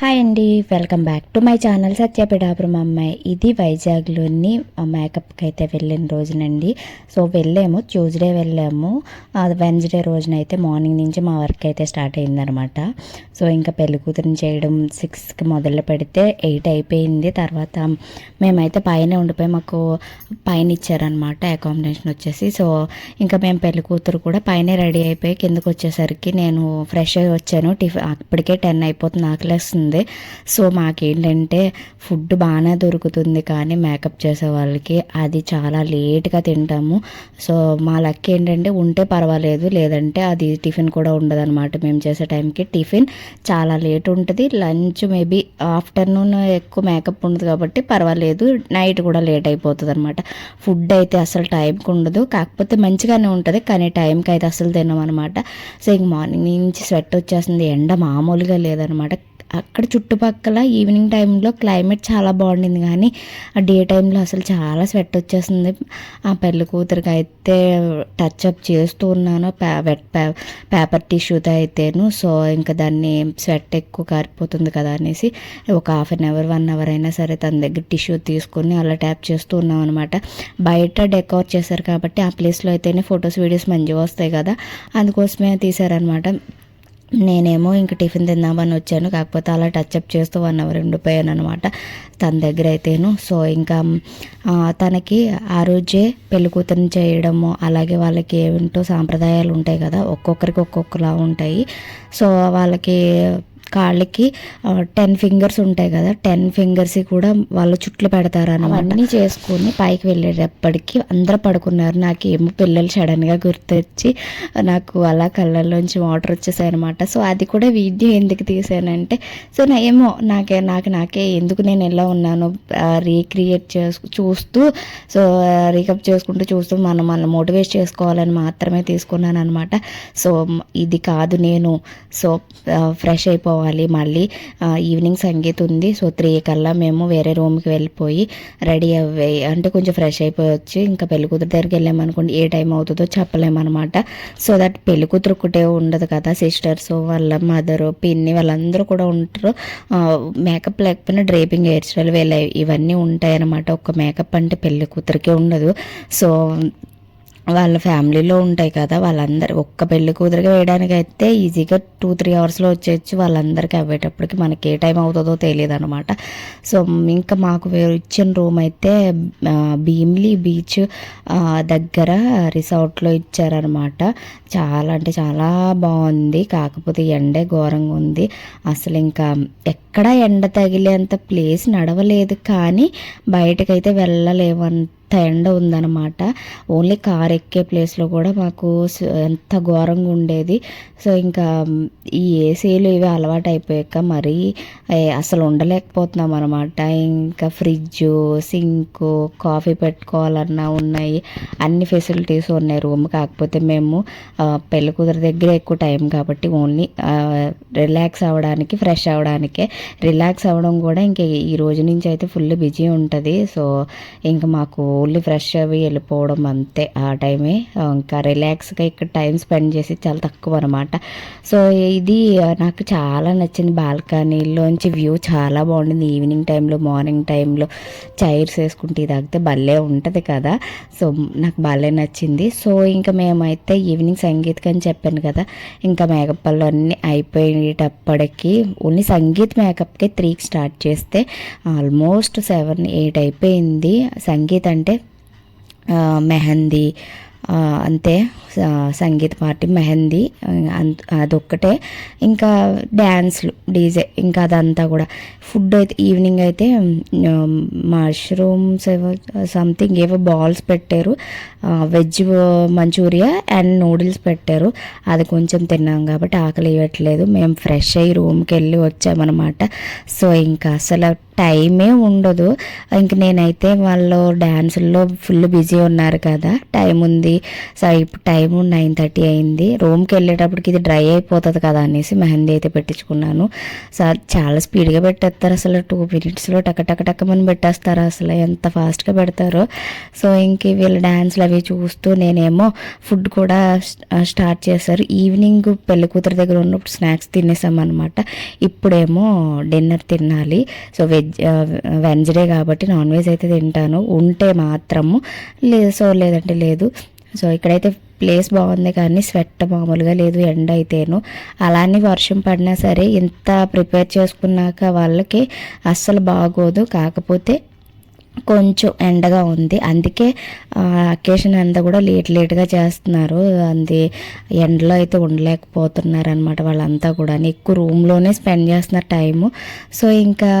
Hi అండి welcome back to my channel Satyapidapuram అమ్మాయి ఇది వైజాగ్లోని మేకప్కి అయితే వెళ్ళిన రోజునండి. సో వెళ్ళాము ట్యూస్డే వెళ్ళాము. వెన్స్డే రోజున అయితే మార్నింగ్ నుంచి మా వర్క్ అయితే స్టార్ట్ అయిందనమాట సో ఇంకా పెళ్ళి కూతురిని చేయడం సిక్స్కి మొదలు పెడితే ఎయిట్ అయిపోయింది. తర్వాత మేమైతే పైన ఉండిపోయి మాకు పైన ఇచ్చారనమాట అకామిడేషన్ వచ్చేసి. సో ఇంకా మేము పెళ్ళి కూతురు కూడా పైన రెడీ అయిపోయి కిందకు వచ్చేసరికి నేను ఫ్రెష్ అయ్యి వచ్చాను. టిఫిన్ అప్పటికే టెన్ అయిపోతుంది ఆకలేస్తుంది. సో మాకేంటంటే ఫుడ్ బాగానే దొరుకుతుంది కానీ మేకప్ చేసే వాళ్ళకి అది చాలా లేట్గా తింటాము. సో మా లక్ ఏంటంటే ఉంటే పర్వాలేదు లేదంటే అది టిఫిన్ కూడా ఉండదు అనమాట మేము చేసే టైంకి టిఫిన్ చాలా లేట్ ఉంటుంది. లంచ్ మేబీ ఆఫ్టర్నూన్ ఎక్కువ మేకప్ ఉండదు కాబట్టి పర్వాలేదు నైట్ కూడా లేట్ అయిపోతుంది అనమాట ఫుడ్ అయితే అసలు టైంకి ఉండదు. కాకపోతే మంచిగానే ఉంటుంది కానీ టైంకి అయితే అసలు తినమనమాట అనమాట సో ఇంక మార్నింగ్ నుంచి స్వెట్ వచ్చేస్తుంది. ఎండ మామూలుగా లేదనమాట అక్కడ చుట్టుపక్కల ఈవినింగ్ టైంలో క్లైమేట్ చాలా బాగుండింది కానీ ఆ డే టైంలో అసలు చాలా స్వెట్ వచ్చేస్తుంది. ఆ పెళ్ళి కూతురికి అయితే టచ్ అప్ చేస్తూ ఉన్నాను. వెట్ పేపర్ టిష్యూతో అయితేను. సో ఇంకా దాన్ని స్వెట్ ఎక్కువ కారిపోతుంది కదా అనేసి ఒక half an hour one hour అయినా సరే తన దగ్గర టిష్యూ తీసుకొని అలా ట్యాప్ చేస్తూ ఉన్నాం అనమాట బయట డెకోర్ చేశారు కాబట్టి ఆ ప్లేస్లో అయితేనే ఫొటోస్ వీడియోస్ మంచిగా వస్తాయి కదా. అందుకోసమే తీశారనమాట నేనేమో ఇంక టిఫిన్ తిందామని వచ్చాను కాకపోతే అలా టచ్అప్ చేస్తూ వన్ అవర్ ఉండిపోయాను అనమాట తన దగ్గర అయితేను సో ఇంకా తనకి ఆ రోజే పెళ్ళి కూతురిని చేయడము అలాగే వాళ్ళకి ఏమిటో సాంప్రదాయాలు ఉంటాయి కదా ఒక్కొక్కరికి ఒక్కొక్కలా ఉంటాయి. సో వాళ్ళకి కాళ్ళకి టెన్ ఫింగర్స్ ఉంటాయి కదా టెన్ ఫింగర్స్ కూడా వాళ్ళు చుట్లు పెడతారు అనమాట చేసుకుని పైకి వెళ్ళేటప్పటికి అందరూ పడుకున్నారు. నాకేమో పిల్లలు సడన్గా గుర్తొచ్చి నాకు అలా కళ్ళల్లోంచి వాటర్ వచ్చేసాయి అనమాట సో అది కూడా వీడియో ఎందుకు తీసానంటే సో నా ఏమో నాకే నాకు నాకే ఎందుకు నేను ఎలా ఉన్నాను రీక్రియేట్ చేసు చూస్తూ సో రీకప్ చేసుకుంటూ చూస్తూ మనం మనం మోటివేట్ చేసుకోవాలని మాత్రమే తీసుకున్నాను అనమాట సో ఇది కాదు నేను. సో ఫ్రెష్ అయిపోవాలి మళ్ళీ ఈవినింగ్ సంగీత్ ఉంది. సో త్రీ కల్లా మేము వేరే రూమ్కి వెళ్ళిపోయి రెడీ అవ్వి అంటే కొంచెం ఫ్రెష్ అయిపోయి వచ్చి ఇంకా పెళ్ళికూతురు దగ్గరికి వెళ్ళామనుకోండి ఏ టైం అవుతుందో చెప్పలేమన్నమాట. సో దట్ పెళ్ళికూతురు ఒకటే ఉండదు కదా సిస్టర్స్ వాళ్ళ మదర్ పిన్ని వాళ్ళందరూ కూడా ఉంటారు. మేకప్ లేకపోయినా డ్రేపింగ్ హెయిర్ స్టైల్ వీళ్ళ ఇవన్నీ ఉంటాయన్నమాట. ఒక మేకప్ అంటే పెళ్ళికూతురికే ఉండదు. సో వాళ్ళ ఫ్యామిలీలో ఉంటాయి కదా వాళ్ళందరూ ఒక్క పెళ్ళి కూతురికి వేయడానికి అయితే ఈజీగా టూ త్రీ అవర్స్లో వచ్చేయచ్చు. వాళ్ళందరికీ అవ్వేటప్పటికి మనకి ఏ టైం అవుతుందో తెలియదు అనమాట సో ఇంకా మాకు ఇచ్చిన రూమ్ అయితే భీమ్లీ బీచ్ దగ్గర రిసార్ట్లో ఇచ్చారనమాట చాలా అంటే చాలా బాగుంది. కాకపోతే ఎండే ఘోరంగా ఉంది. అసలు ఇంకా ఎక్కడ ఎండ తగిలేంత ప్లేస్ నడవలేదు. కానీ బయటకైతే వెళ్ళలేమంత ఎండ ఉందన్నమాట. ఓన్లీ కార్ ఎక్కే ప్లేస్లో కూడా మాకు ఎంత ఘోరంగా ఉండేది. సో ఇంకా ఈ ఏసీలు ఇవి అలవాటు అయిపోయాక మరీ అసలు ఉండలేకపోతున్నాం అనమాట ఇంకా ఫ్రిడ్జ్ సింక్ కాఫీ పెట్టుకోవాలన్నా ఉన్నాయి. అన్ని ఫెసిలిటీస్ ఉన్నాయి. రూమ్ కాకపోతే మేము పెళ్ళి కుదిరి దగ్గర ఎక్కువ టైం కాబట్టి ఓన్లీ రిలాక్స్ అవ్వడానికి ఫ్రెష్ అవ్వడానికే రిలాక్స్ అవ్వడం కూడా ఇంక ఈ రోజు నుంచి అయితే ఫుల్ బిజీ ఉంటుంది. సో ఇంకా మాకు ఓన్లీ ఫ్రెష్ అవి వెళ్ళిపోవడం అంతే. ఆ టైమే ఇంకా రిలాక్స్గా ఇక్కడ టైం స్పెండ్ చేసి చాలా తక్కువ అనమాట సో ఇది నాకు చాలా నచ్చింది బాల్కనీలోంచి వ్యూ చాలా బాగుంటుంది ఈవినింగ్ టైంలో మార్నింగ్ టైంలో చైర్స్ వేసుకుంటే తాగితే భలే ఉంటుంది కదా. సో నాకు భలే నచ్చింది. సో ఇంకా మేమైతే ఈవినింగ్ సంగీత్ అని చెప్పాను కదా. ఇంకా మేకప్ అన్నీ అయిపోయేటప్పటికి ఓన్లీ సంగీత్ మేకప్కే త్రీకి స్టార్ట్ చేస్తే ఆల్మోస్ట్ సెవెన్ ఎయిట్ అయిపోయింది. సంగీత్ అంటే ఆ, మెహందీ ఆ, అంతే. సంగీత పార్టీ మెహందీ అంత అదొక్కటే. ఇంకా డ్యాన్స్లు డీజే ఇంకా అదంతా కూడా. ఫుడ్ అయితే ఈవినింగ్ అయితే మష్రూమ్స్ ఏవో సంథింగ్ ఏవో బాల్స్ పెట్టారు. వెజ్ మంచూరియా అండ్ నూడిల్స్ పెట్టారు. అది కొంచెం తిన్నాం కాబట్టి ఆకలి ఇవ్వట్లేదు. మేము ఫ్రెష్ అయ్యి రూమ్కి వెళ్ళి వచ్చామన్నమాట. సో ఇంకా అసలు టైమే ఉండదు. ఇంక నేనైతే వాళ్ళు డ్యాన్సుల్లో ఫుల్ బిజీ ఉన్నారు కదా. టైం ఉంది అవుతుంది సో ఇప్పుడు టైం నైన్ థర్టీ అయింది. రూమ్కి వెళ్ళేటప్పటికి ఇది డ్రై అయిపోతుంది కదా అనేసి మెహందీ అయితే పెట్టించుకున్నాను. సో చాలా స్పీడ్గా పెట్టేస్తారు అసలు. టూ మినిట్స్లో టక టక టక్కమని పెట్టేస్తారు అసలు. ఎంత ఫాస్ట్గా పెడతారో. సో ఇంక వీళ్ళ డ్యాన్స్లు అవి చూస్తూ నేనేమో ఫుడ్ కూడా స్టార్ట్ చేశారు. ఈవినింగ్ పెళ్ళి కూతురు దగ్గర ఉన్నప్పుడు స్నాక్స్ తినేసామన్నమాట. ఇప్పుడేమో డిన్నర్ తినాలి. సో వెజ్ వెన్స్డే కాబట్టి నాన్ వెజ్ అయితే తింటాను. ఉంటే మాత్రము లేదు సో లేదంటే లేదు. సో ఇక్కడైతే ప్లేస్ బాగుంది కానీ స్వెట్ మామూలుగా లేదు ఎండ అయితేను. అలానే వర్షం పడినా సరే ఇంత ప్రిపేర్ చేసుకున్నాక వాళ్ళకి అస్సలు బాగోదు. కాకపోతే కొంచెం ఎండగా ఉంది. అందుకే అకేషన్ అంతా కూడా లేట్ లేట్గా చేస్తున్నారు. అంది ఎండలో అయితే ఉండలేకపోతున్నారు అనమాట వాళ్ళంతా కూడా ఎక్కువ రూమ్లోనే స్పెండ్ చేస్తున్నారు టైము. సో ఇంకా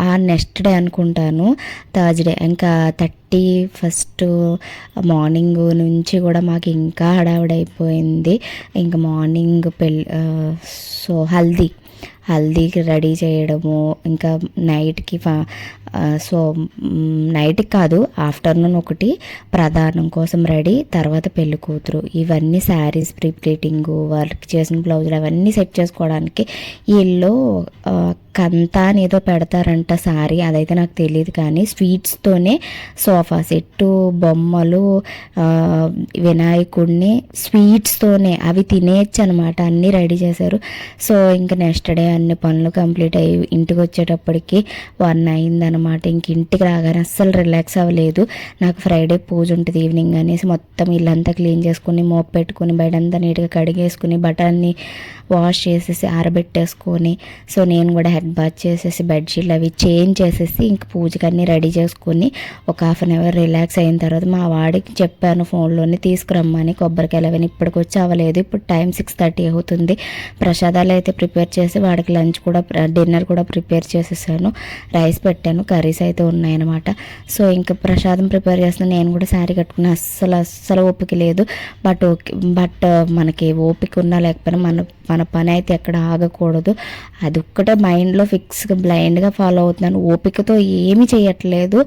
ఆ నెక్స్ట్ డే అనుకుంటాను థర్స్డే. ఇంకా థర్టీ ఫస్ట్ మార్నింగ్ నుంచి కూడా మాకు ఇంకా హడావిడైపోయింది. ఇంకా మార్నింగ్ పెళ్ళి సో హల్దీ. హల్దీకి రెడీ చేయడము ఇంకా నైట్కి సో నైట్కి కాదు ఆఫ్టర్నూన్ ఒకటి ప్రధానం కోసం రెడీ తర్వాత పెళ్ళి కూతురు. ఇవన్నీ శారీస్ ప్రిప్లీటింగ్ వర్క్ చేసిన బ్లౌజులు అవన్నీ సెట్ చేసుకోవడానికి వీళ్ళు కంతా అని ఏదో పెడతారంట సారీ అదైతే నాకు తెలియదు కానీ స్వీట్స్తోనే సోఫా సెట్టు బొమ్మలు వినాయకుడిని స్వీట్స్తోనే అవి తినేయచ్చు అనమాట అన్నీ రెడీ చేశారు. సో ఇంకా నెక్స్ట్ డే అన్ని పనులు కంప్లీట్ అయ్యి ఇంటికి వచ్చేటప్పటికి వన్ అయిందనమాట. ఇంక ఇంటికి రాగానే అస్సలు రిలాక్స్ అవ్వలేదు. నాకు ఫ్రైడే పూజ ఉంటుంది ఈవినింగ్ అనేసి మొత్తం ఇల్లంతా క్లీన్ చేసుకుని మోప్ పెట్టుకుని బయటంతా నీట్గా కడిగేసుకుని బటన్ని వాష్ చేసేసి ఆరబెట్టేసుకొని సో నేను కూడా హెడ్ బాత్ చేసేసి బెడ్షీట్లు అవి చేంజ్ చేసేసి ఇంక పూజకి అన్నీ రెడీ చేసుకొని ఒక హాఫ్ అన్ అవర్ రిలాక్స్ అయిన తర్వాత మా వాడికి చెప్పాను ఫోన్లోనే తీసుకురమ్మని కొబ్బరికాయలు అవన్నీ ఇప్పటికి వచ్చి అవ్వలేదు. ఇప్పుడు టైం సిక్స్ థర్టీ అవుతుంది. ప్రసాదాలు అయితే ప్రిపేర్ చేసి వాడికి లంచ్ కూడా డిన్నర్ కూడా ప్రిపేర్ చేసేసాను. రైస్ పెట్టాను కర్రీస్ అయితే ఉన్నాయన్నమాట. సో ఇంకా ప్రసాదం ప్రిపేర్ చేస్తున్నా నేను కూడా శారీ కట్టుకుని అస్సలు అస్సలు ఓపిక లేదు. బట్ ఓకే బట్ మనకి ఓపిక ఉన్నా లేకపోయినా మన మన పని అయితే ఎక్కడ ఆగకూడదు. అది ఒక్కటే మైండ్లో ఫిక్స్గా బ్లైండ్గా ఫాలో అవుతున్నాను. ఓపికతో ఏమీ చేయట్లేదు.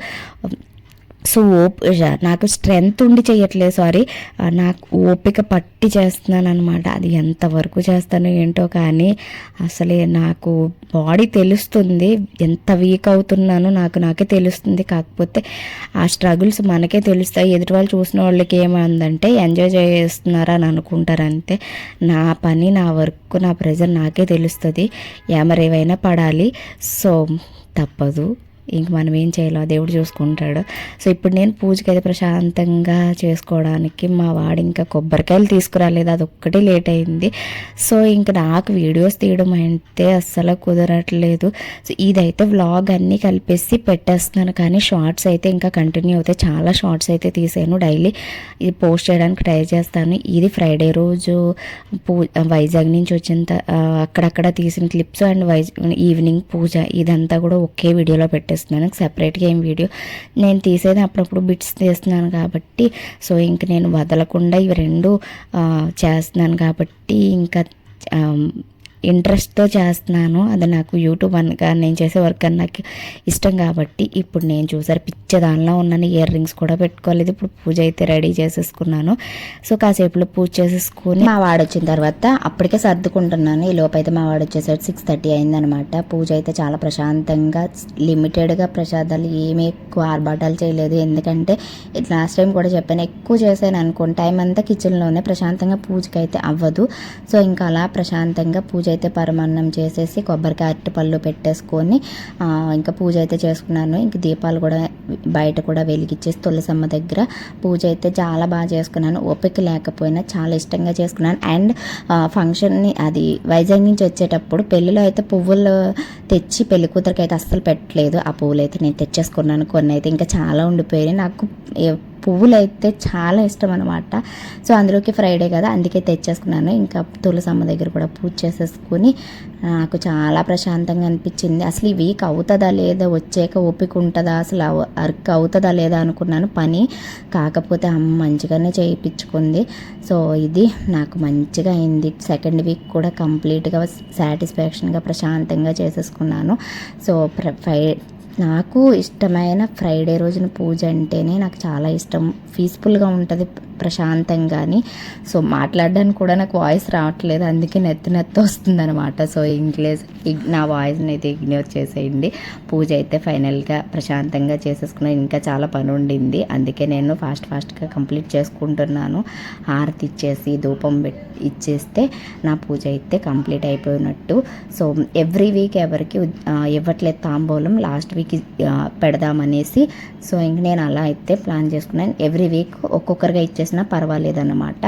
సో ఓప్ నాకు స్ట్రెంగ్త్ ఉండి చేయట్లేదు సారీ నాకు ఓపిక పట్టి చేస్తున్నాను అనమాట అది ఎంతవరకు చేస్తానో ఏంటో కానీ అసలే నాకు బాడీ తెలుస్తుంది. ఎంత వీక్ అవుతున్నానో నాకు నాకే తెలుస్తుంది. కాకపోతే ఆ స్ట్రగుల్స్ మనకే తెలుస్తాయి. ఎదుటి వాళ్ళు చూసిన వాళ్ళకి ఏమందంటే ఎంజాయ్ చేస్తున్నారా అని అనుకుంటారు అంతే నా పని నా వర్క్ నా ప్రెజర్ నాకే తెలుస్తుంది. ఏమరేవైనా పడాలి. సో తప్పదు. ఇంక మనం ఏం చేయాలో దేవుడు చూసుకుంటాడు. సో ఇప్పుడు నేను పూజకి అయితే ప్రశాంతంగా చేసుకోవడానికి మా వాడు ఇంకా కొబ్బరికాయలు తీసుకురాలేదు. అది ఒక్కటే లేట్ అయింది. సో ఇంక నాకు వీడియోస్ తీయడం అంటే అస్సలు కుదరట్లేదు. సో ఇదైతే వ్లాగ్ అన్నీ కలిపేసి పెట్టేస్తున్నాను. కానీ షార్ట్స్ అయితే ఇంకా కంటిన్యూ అవుతాయి. చాలా షార్ట్స్ అయితే తీసాను. డైలీ ఇది పోస్ట్ చేయడానికి ట్రై చేస్తాను. ఇది ఫ్రైడే రోజు పూ వైజాగ్ నుంచి వచ్చిన అక్కడక్కడ తీసిన క్లిప్స్ అండ్ వైజ్ ఈవినింగ్ పూజ ఇదంతా కూడా ఒకే వీడియోలో పెట్టేస్తాను. చేస్తున్నాను సపరేట్గా ఏం వీడియో నేను తీసేది అప్పుడప్పుడు బిట్స్ తీస్తున్నాను కాబట్టి సో ఇంక నేను వదలకుండా ఇవి రెండు చేస్తున్నాను కాబట్టి ఇంకా ఇంట్రెస్ట్తో చేస్తున్నాను. అది నాకు యూట్యూబ్ అనగా నేను చేసే వర్క్ అని నాకు ఇష్టం కాబట్టి ఇప్పుడు నేను చూసారు పిచ్చ దానిలో ఉన్నాను. ఇయర్ రింగ్స్ కూడా పెట్టుకోలేదు ఇప్పుడు పూజ అయితే రెడీ చేసేసుకున్నాను. సో కాసేపులో పూజ చేసేసుకుని మా వాడు వచ్చిన తర్వాత అప్పటికే సర్దుకుంటున్నాను. ఈ లోపు అయితే మా వాడు వచ్చేసరికి సిక్స్ థర్టీ అయిందనమాట పూజ అయితే చాలా ప్రశాంతంగా లిమిటెడ్గా ప్రసాదాలు ఏమీ ఎక్కువ ఆర్భాటాలు చేయలేదు. ఎందుకంటే లాస్ట్ టైం కూడా చెప్పాను ఎక్కువ చేశాను అనుకోండి టైం అంతా కిచెన్లోనే ప్రశాంతంగా పూజకి అయితే అవ్వదు. సో ఇంకా అలా ప్రశాంతంగా పూజ అయితే పరమాన్నం చేసేసి కొబ్బరికాయ అరటిపళ్ళు పెట్టేసుకొని ఇంకా పూజ అయితే చేసుకున్నాను. ఇంక దీపాలు కూడా బయట కూడా వెలిగించేసి తులసమ్మ దగ్గర పూజ అయితే చాలా బాగా చేసుకున్నాను. ఓపిక లేకపోయినా చాలా ఇష్టంగా చేసుకున్నాను. అండ్ ఫంక్షన్ని అది వైజాగ్ నుంచి వచ్చేటప్పుడు పెళ్ళిలో అయితే పువ్వులు తెచ్చి పెళ్ళి కూతురికి అయితే అస్సలు పెట్టలేదు. ఆ పువ్వులు అయితే నేను తెచ్చేసుకున్నాను. కొన్ని అయితే ఇంకా చాలా ఉండిపోయాయి నాకు పువ్వులు అయితే చాలా ఇష్టం అనమాట సో అందులోకి ఫ్రైడే కదా అందుకే తెచ్చేసుకున్నాను. ఇంకా తులసమ్మ దగ్గర కూడా పూజ చేసేసుకుని నాకు చాలా ప్రశాంతంగా అనిపించింది. అసలు ఈ వీక్ అవుతుందా లేదా వచ్చాక ఓపిక ఉంటుందా అసలు వర్క్ అవుతుందా లేదా అనుకున్నాను పని. కాకపోతే అమ్మ మంచిగానే చేయించుకుంది. సో ఇది నాకు మంచిగా అయింది. సెకండ్ వీక్ కూడా కంప్లీట్గా సాటిస్ఫాక్షన్గా ప్రశాంతంగా చేసేసుకున్నాను. సో ఫ్రై నాకు ఇష్టమైన ఫ్రైడే రోజున పూజ అంటేనే నాకు చాలా ఇష్టం. పీస్ఫుల్గా ఉంటుంది. ప్రశాంతంగాని. సో మాట్లాడడానికి కూడా నాకు వాయిస్ రావట్లేదు. అందుకే నెత్తి నెత్తి వస్తుంది అనమాట సో ఇంగ్లీష్ నా వాయిస్ని అయితే ఇగ్నోర్ చేసేయండి. పూజ అయితే ఫైనల్గా ప్రశాంతంగా చేసేసుకున్నాను. ఇంకా చాలా పని ఉండింది. అందుకే నేను ఫాస్ట్ ఫాస్ట్గా కంప్లీట్ చేసుకుంటున్నాను. హారతి ఇచ్చేసి ధూపం ఇచ్చేస్తే నా పూజ అయితే కంప్లీట్ అయిపోయినట్టు. సో ఎవ్రీ వీక్ ఎవరికి ఇవ్వట్లేదు తాంబూలం లాస్ట్ వీక్ పెడదామనేసి. సో ఇంక నేను అలా అయితే ప్లాన్ చేసుకున్నాను. ఎవ్రీ వీక్ ఒక్కొక్కరిగా చేసినా పర్వాలేదన్నమాట.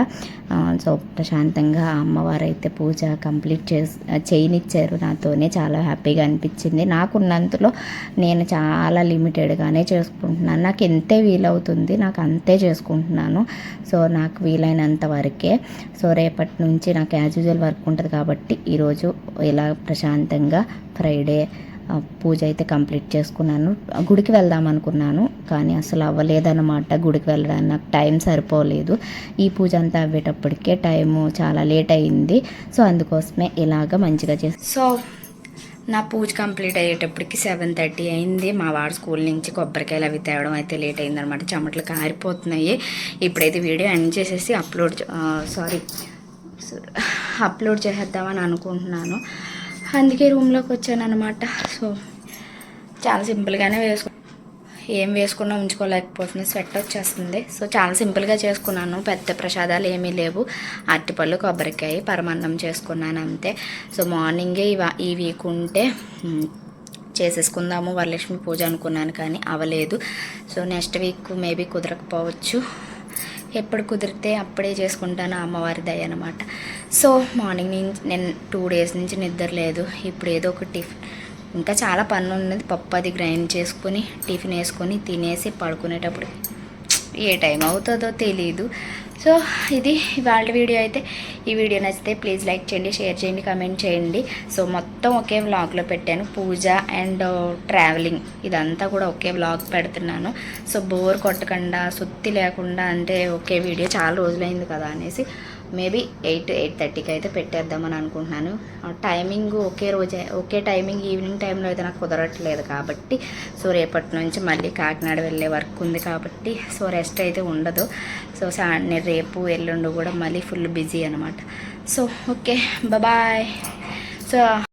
సో ప్రశాంతంగా అమ్మవారు అయితే పూజ కంప్లీట్ చేసి చేయనిచ్చారు నాతోనే. చాలా హ్యాపీగా అనిపించింది. నాకున్నంతలో నేను చాలా లిమిటెడ్గానే చేసుకుంటున్నాను. నాకు ఎంతే వీలవుతుంది నాకు అంతే చేసుకుంటున్నాను. సో నాకు వీలైనంత వరకే. సో రేపటి నుంచి నాకు యాజ్ యూజువల్ వర్క్ ఉంటుంది కాబట్టి ఈరోజు ఇలా ప్రశాంతంగా ఫ్రైడే పూజ అయితే కంప్లీట్ చేసుకున్నాను. గుడికి వెళ్దాం అనుకున్నాను కానీ అసలు అవ్వలేదన్నమాట గుడికి వెళ్ళడానికి. నాకు టైం సరిపోలేదు. ఈ పూజ అంతా అవ్వేటప్పటికే టైము చాలా లేట్ అయింది సో అందుకోసమే ఇలాగ మంచిగా చేసి. సో నా పూజ కంప్లీట్ అయ్యేటప్పటికి సెవెన్ థర్టీ అయింది. మా వాడు స్కూల్ నుంచి కొబ్బరికాయలు అవి తేవడం అయితే లేట్ అయిందనమాట చెమటలు కారిపోతున్నాయి. ఇప్పుడైతే వీడియో ఎండ్ చేసేసి అప్లోడ్ సారీ అప్లోడ్ చేసేద్దామని అనుకుంటున్నాను. అందుకే రూమ్లోకి వచ్చాను అనమాట సో చాలా సింపుల్గానే వేసుకు ఏం వేసుకున్నా ఉంచుకోలేకపోతుంది స్వెట్ వచ్చేస్తుంది. సో చాలా సింపుల్గా చేసుకున్నాను. పెద్ద ప్రసాదాలు ఏమీ లేవు. అరటిపళ్ళు కొబ్బరికాయ పరమాన్నం చేసుకున్నాను అంతే. సో మార్నింగే ఈ ఈ వీక్ ఉంటే చేసేసుకుందాము వరలక్ష్మి పూజ అనుకున్నాను కానీ అవ్వలేదు సో నెక్స్ట్ వీక్ మేబీ కుదరకపోవచ్చు. ఎప్పుడు కుదిరితే అప్పుడే చేసుకుంటాను అమ్మవారి దయ అనమాట సో మార్నింగ్ నుంచి నేను టూ డేస్ నుంచి నిద్ర లేదు. ఇప్పుడు ఏదో ఒక టిఫిన్ ఇంకా చాలా పని ఉన్నది. పప్పు అది గ్రైండ్ చేసుకొని టిఫిన్ వేసుకొని తినేసి పడుకునేటప్పుడు. ఏ టైం అవుతుందో తెలీదు. సో ఇది ఇవాళ వీడియో అయితే. ఈ వీడియో నచ్చితే ప్లీజ్ లైక్ చేయండి షేర్ చేయండి కమెంట్ చేయండి. సో మొత్తం ఒకే వ్లాగ్లో పెట్టాను. పూజ అండ్ ట్రావెలింగ్ ఇదంతా కూడా ఒకే వ్లాగ్ పెడుతున్నాను. సో బోర్ కొట్టకుండా సుత్తి లేకుండా అంటే ఒకే వీడియో. చాలా రోజులైంది కదా అనేసి. మేబీ ఎయిట్ ఎయిట్ థర్టీకి అయితే పెట్టేద్దామని అనుకుంటున్నాను. టైమింగ్ ఒకే రోజే ఒకే టైమింగ్ ఈవినింగ్ టైంలో అయితే నాకు కుదరట్లేదు కాబట్టి సో రేపటి నుంచి మళ్ళీ కాకినాడ వెళ్ళే వర్క్ ఉంది కాబట్టి సో రెస్ట్ అయితే ఉండదు. సో నేను రేపు ఎల్లుండి కూడా మళ్ళీ ఫుల్ బిజీ అనమాట సో ఓకే బాయ్. సో